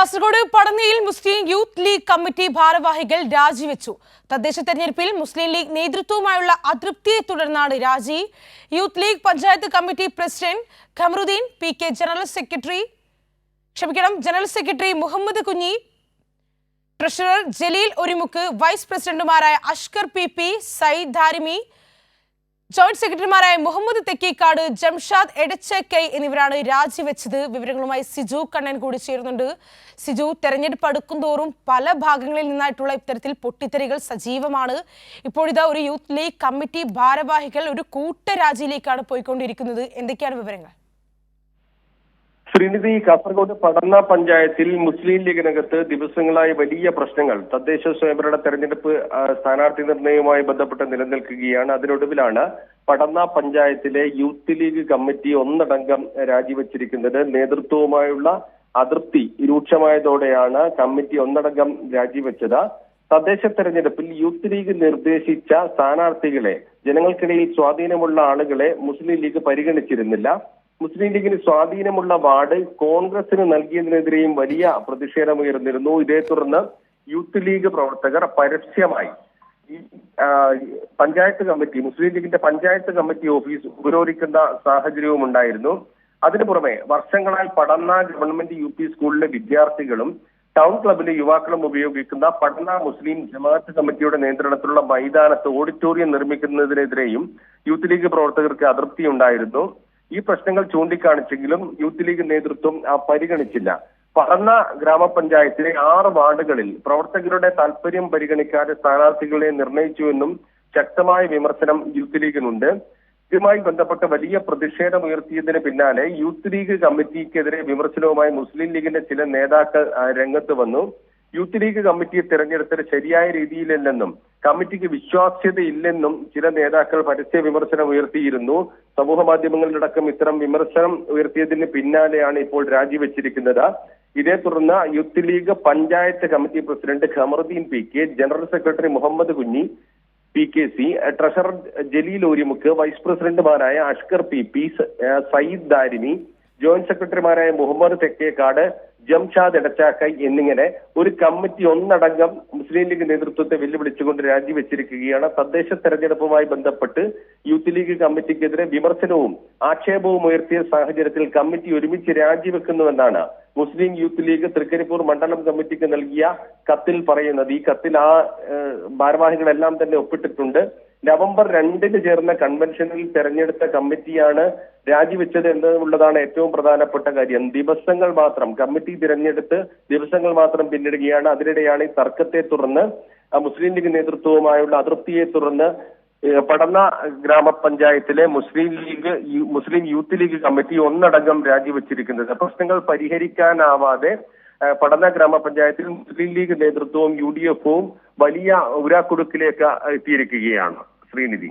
കാസർഗോഡ് പടന്നിയിൽ മുസ്ലിം youth league committee ഭാരവാഹികൾ രാജിവെച്ചു. തദ്ദേശ തെരഞ്ഞെടുപ്പിൽ മുസ്ലിം ലീഗ് നേതൃത്വവുമായുള്ള അതൃപ്തിയെ തുടർന്നാണ് രാജി. Youth League panchayat committee president Khamaruddin P K general secretary ക്ഷമിക്കണം general secretary Muhammad Kunhi treasurer Jaleel Orumukku vice പ്രസിഡന്റുമാരായ Ashkar P P Sayyid Darimi joint സെക്രട്ടറിമാരായ മുഹമ്മദ് തെക്കേക്കാട് ജംഷാദ് എടച്ചക്കൈ എന്നിവരാണ് രാജിവെച്ചത്. വിവരങ്ങളുമായി സിജു കണ്ണൻ കൂടി ചേരുന്നുണ്ട്. സിജു തെരഞ്ഞെടുപ്പ് അടുക്കുംതോറും പല ഭാഗങ്ങളിൽ നിന്നായിട്ടുള്ള ഇത്തരത്തിൽ പൊട്ടിത്തെറികൾ സജീവമാണ്. ഇപ്പോഴിതാ ഒരു യൂത്ത് ലീഗ് കമ്മിറ്റി ഭാരവാഹികൾ ഒരു കൂട്ടരാജിയിലേക്കാണ് പോയിക്കൊണ്ടിരിക്കുന്നത്. എന്തൊക്കെയാണ് വിവരങ്ങൾ? ശ്രീനിധി കാസർഗോഡ് പടന്ന പഞ്ചായത്തിൽ മുസ്ലിം ലീഗിനകത്ത് ദിവസങ്ങളായി വലിയ പ്രശ്നങ്ങൾ. തദ്ദേശ സ്വയംഭരണ തെരഞ്ഞെടുപ്പ് സ്ഥാനാർത്ഥി നിർണയവുമായി ബന്ധപ്പെട്ട് നിലനിൽക്കുകയാണ്. അതിനൊടുവിലാണ് പടന്ന പഞ്ചായത്തിലെ യൂത്ത് ലീഗ് കമ്മിറ്റി ഒന്നടങ്കം രാജിവെച്ചിരിക്കുന്നത്. നേതൃത്വവുമായുള്ള അതൃപ്തി രൂക്ഷമായതോടെയാണ് കമ്മിറ്റി ഒന്നടങ്കം രാജിവെച്ചത്. തദ്ദേശ തെരഞ്ഞെടുപ്പിൽ യൂത്ത് ലീഗ് നിർദ്ദേശിച്ച സ്ഥാനാർത്ഥികളെ ജനങ്ങൾക്കിടയിൽ സ്വാധീനമുള്ള ആളുകളെ മുസ്ലിം ലീഗ് പരിഗണിച്ചിരുന്നില്ല. മുസ്ലിം ലീഗിന് സ്വാധീനമുള്ള വാർഡ് കോൺഗ്രസിന് നൽകിയതിനെതിരെയും വലിയ പ്രതിഷേധമുയർന്നിരുന്നു. ഇതേ തുടർന്ന് യൂത്ത് ലീഗ് പ്രവർത്തകർ പരസ്യമായി ഈ പഞ്ചായത്ത് കമ്മിറ്റി മുസ്ലിം ലീഗിന്റെ പഞ്ചായത്ത് കമ്മിറ്റി ഓഫീസ് ഉപരോധിക്കുന്ന സാഹചര്യവും ഉണ്ടായിരുന്നു. അതിനു പുറമെ വർഷങ്ങളായി പടന്ന ഗവൺമെന്റ് യു പി സ്കൂളിലെ വിദ്യാർത്ഥികളും ടൗൺ ക്ലബിലെ യുവാക്കളും ഉപയോഗിക്കുന്ന പടന്ന മുസ്ലിം ജമാഅത്ത് കമ്മിറ്റിയുടെ നിയന്ത്രണത്തിലുള്ള മൈതാനത്ത് ഓഡിറ്റോറിയം നിർമ്മിക്കുന്നതിനെതിരെയും യൂത്ത് ലീഗ് പ്രവർത്തകർക്ക് അതൃപ്തി ഉണ്ടായിരുന്നു ഈ പ്രശ്നങ്ങൾ ചൂണ്ടിക്കാണിച്ചെങ്കിലും യൂത്ത് ലീഗ് നേതൃത്വം പരിഗണിച്ചില്ല. പറഞ്ഞ ഗ്രാമപഞ്ചായത്തിലെ ആറ് വാർഡുകളിൽ പ്രവർത്തകരുടെ താല്പര്യം പരിഗണിക്കാതെ സ്ഥാനാർത്ഥികളെ നിർണയിച്ചുവെന്നും ശക്തമായ വിമർശനം യൂത്ത് ലീഗിനുണ്ട്. ഇതുമായി ബന്ധപ്പെട്ട് വലിയ പ്രതിഷേധം പ്രതിഷേധമുയർത്തിയതിന് പിന്നാലെ യൂത്ത് ലീഗ് കമ്മിറ്റിക്കെതിരെ വിമർശനവുമായി മുസ്ലിം ലീഗിന്റെ ചില നേതാക്കൾ രംഗത്ത് വന്നു. യൂത്ത് ലീഗ് കമ്മിറ്റിയെ തിരഞ്ഞെടുത്തത് ശരിയായ രീതിയിലല്ലെന്നും കമ്മിറ്റിക്ക് വിശ്വാസ്യതയില്ലെന്നും ചില നേതാക്കൾ പരസ്യ വിമർശനം ഉയർത്തിയിരുന്നു. സമൂഹ മാധ്യമങ്ങളിലടക്കം ഇത്തരം വിമർശനം ഉയർത്തിയതിന് പിന്നാലെയാണ് ഇപ്പോൾ രാജിവെച്ചിരിക്കുന്നത്. ഇതേ തുടർന്ന് Youth League panchayat committee president Khamaruddin P K general secretary Muhammad Kunhi P K C treasurer Jaleel Orimukku vice പ്രസിഡന്റുമാരായ Ashkar P P Sayyid Darimi joint സെക്രട്ടറിമാരായ മുഹമ്മദ് തെക്കേക്കാട് ജംഷാദ് എടച്ചാക്കൈ എന്നിങ്ങനെ ഒരു കമ്മിറ്റി ഒന്നടങ്കം മുസ്ലിം ലീഗ് നേതൃത്വത്തെ വെല്ലുവിളിച്ചുകൊണ്ട് രാജിവെച്ചിരിക്കുകയാണ്. തദ്ദേശ തെരഞ്ഞെടുപ്പുമായി ബന്ധപ്പെട്ട് യൂത്ത് ലീഗ് കമ്മിറ്റിക്കെതിരെ വിമർശനവും ആക്ഷേപവും ഉയർത്തിയ സാഹചര്യത്തിൽ കമ്മിറ്റി ഒരുമിച്ച് രാജിവെക്കുന്നുവെന്നാണ് മുസ്ലിം യൂത്ത് ലീഗ് തൃക്കരിപ്പൂർ മണ്ഡലം കമ്മിറ്റിക്ക് നൽകിയ കത്തിൽ പറയുന്നത്. ഈ കത്തിൽ ആ ഭാരവാഹികളെല്ലാം തന്നെ ഒപ്പിട്ടിട്ടുണ്ട്. നവംബർ രണ്ടിന് ചേർന്ന കൺവെൻഷനിൽ തെരഞ്ഞെടുത്ത കമ്മിറ്റിയാണ് രാജിവെച്ചത് എന്നുള്ളതാണ് ഏറ്റവും പ്രധാനപ്പെട്ട കാര്യം. ദിവസങ്ങൾ മാത്രം കമ്മിറ്റി തിരഞ്ഞെടുത്ത് ദിവസങ്ങൾ മാത്രം പിന്നിടുകയാണ്. അതിനിടെയാണ് ഈ തർക്കത്തെ തുടർന്ന് മുസ്ലിം ലീഗ് നേതൃത്വവുമായുള്ള അതൃപ്തിയെ തുടർന്ന് പടന്ന ഗ്രാമപഞ്ചായത്തിലെ മുസ്ലിം ലീഗ് മുസ്ലിം യൂത്ത് ലീഗ് കമ്മിറ്റി ഒന്നടങ്കം രാജിവെച്ചിരിക്കുന്നത്. പ്രശ്നങ്ങൾ പരിഹരിക്കാനാവാതെ പടന്ന ഗ്രാമപഞ്ചായത്തിൽ മുസ്ലിം ലീഗ് നേതൃത്വവും യു ഡി എഫും വലിയ ഉരാക്കുടുക്കിലേക്ക് എത്തിയിരിക്കുകയാണ്. ശ്രീനിധി